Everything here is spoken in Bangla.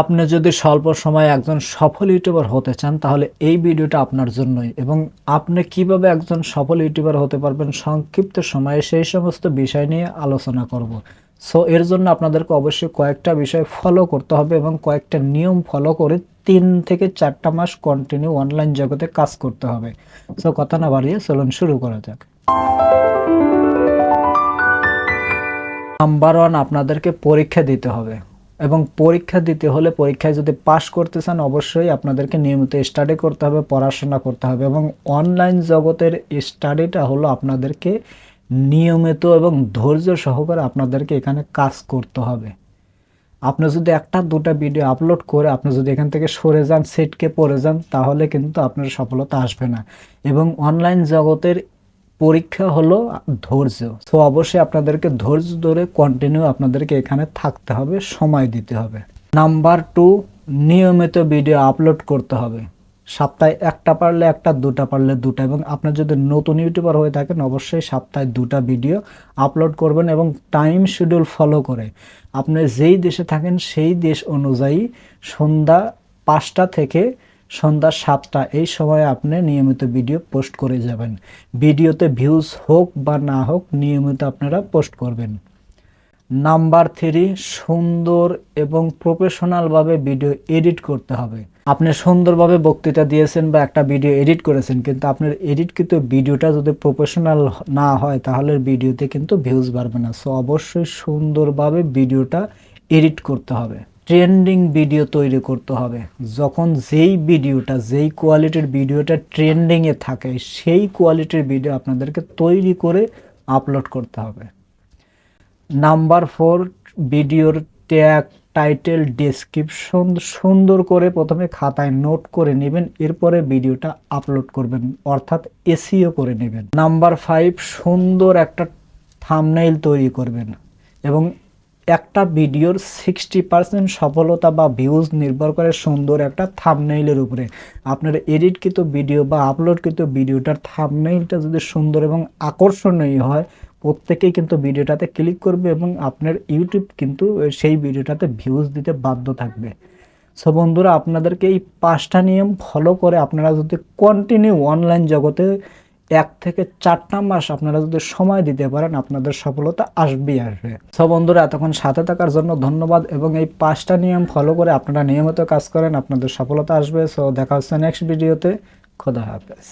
আপনি যদি স্বল্প সময়ে একজন সফল ইউটিউবার হতে চান, তাহলে এই ভিডিওটা আপনার জন্যই। এবং আপনি কীভাবে একজন সফল ইউটিউবার হতে পারবেন সংক্ষিপ্ত সময়ে সেই সমস্ত বিষয় নিয়ে আলোচনা করব। সো এর জন্য আপনাদেরকে অবশ্যই কয়েকটা বিষয় ফলো করতে হবে এবং কয়েকটা নিয়ম ফলো করে তিন থেকে চারটা মাস কন্টিনিউ অনলাইন জগতে কাজ করতে হবে। সো কথা না বাড়িয়ে চলুন শুরু করা যাক। নাম্বার ওয়ান আপনাদেরকে পরীক্ষা দিতে হবে। এবং পরীক্ষা দিতে হলে পরীক্ষায় যদি পাশ করতে চান, অবশ্যই আপনাদেরকে নিয়মিত স্টাডি করতে হবে, পড়াশোনা করতে হবে এবং অনলাইন জগতের স্টাডিটা হলো আপনাদেরকে নিয়মিত এবং ধৈর্য সহকারে আপনাদেরকে এখানে কাজ করতে হবে। আপনি যদি একটা, দুটা ভিডিও আপলোড করে আপনি যদি এখান থেকে সরে যান সেটকে পড়ে যান, তাহলে কিন্তু আপনার সফলতা আসবে না। এবং অনলাইন জগতের পরীক্ষা হলো ধৈর্য। তো অবশ্যই আপনাদেরকে ধৈর্য ধরে কন্টিনিউ আপনাদেরকে এখানে থাকতে হবে, সময় দিতে হবে। নাম্বার টু নিয়মিত ভিডিও আপলোড করতে হবে। সপ্তাহে একটা পারলে একটা, দুটা পারলে দুটা এবং আপনার যদি নতুন ইউটিউবার হয়ে থাকেন, অবশ্যই সপ্তাহে দুটা ভিডিও আপলোড করবেন এবং টাইম শিডিউল ফলো করে। আপনি যেই দেশে থাকেন, সেই দেশ অনুযায়ী সন্ধ্যা পাঁচটা থেকে সন্ধ্যা সাতটা, এই সময়ে আপনি নিয়মিত ভিডিও পোস্ট করে যাবেন। ভিডিওতে ভিউজ হোক বা না হোক, নিয়মিত আপনারা পোস্ট করবেন। নাম্বার থ্রি, সুন্দর এবং প্রফেশনালভাবে ভিডিও এডিট করতে হবে। আপনি সুন্দরভাবে বক্তৃতা দিয়েছেন বা একটা ভিডিও এডিট করেছেন, কিন্তু আপনার এডিটকৃত ভিডিওটা যদি প্রফেশনাল না হয়, তাহলে ভিডিওতে কিন্তু ভিউজ বাড়বে না। সো অবশ্যই সুন্দরভাবে ভিডিওটা এডিট করতে হবে। ট্রেন্ডিং ভিডিও তৈরি করতে হবে। যখন যেই ভিডিওটা, যেই কোয়ালিটির ভিডিওটা ট্রেন্ডিংয়ে থাকে, সেই কোয়ালিটির ভিডিও আপনাদেরকে তৈরি করে আপলোড করতে হবে। নাম্বার ফোর ভিডিওর ট্যাগ টাইটেল ডেসক্রিপশন সুন্দর করে প্রথমে খাতায় নোট করে নেবেন, এরপরে ভিডিওটা আপলোড করবেন, অর্থাৎ এসিও করে নেবেন। নাম্বার ফাইভ সুন্দর একটা থামনেইল তৈরি করবেন এবং একটা ভিডিওর সিক্সটি পার্সেন্ট সফলতা বা ভিউজ নির্ভর করে সুন্দর একটা থামনেইলের উপরে। আপনার এডিটকৃত ভিডিও বা আপলোডকৃত ভিডিওটার থামনেইলটা যদি সুন্দর এবং আকর্ষণীয় হয়, প্রত্যেকেই কিন্তু ভিডিওটাতে ক্লিক করবে এবং আপনার ইউটিউব কিন্তু সেই ভিডিওটাতে ভিউজ দিতে বাধ্য থাকবে। সো বন্ধুরা, আপনাদেরকে এই পাঁচটা নিয়ম ফলো করে আপনারা যদি কন্টিনিউ অনলাইন জগতে এক থেকে চারটা মাস আপনারা যদি সময় দিতে পারেন, আপনাদের সফলতা আসবেই আসবে। সব বন্ধুরা, এতক্ষণ সাথে থাকার জন্য ধন্যবাদ এবং এই পাঁচটা নিয়ম ফলো করে আপনারা নিয়মিত কাজ করেন, আপনাদের সফলতা আসবে। সো দেখা হচ্ছে নেক্সট ভিডিওতে খোদা হাফেজ।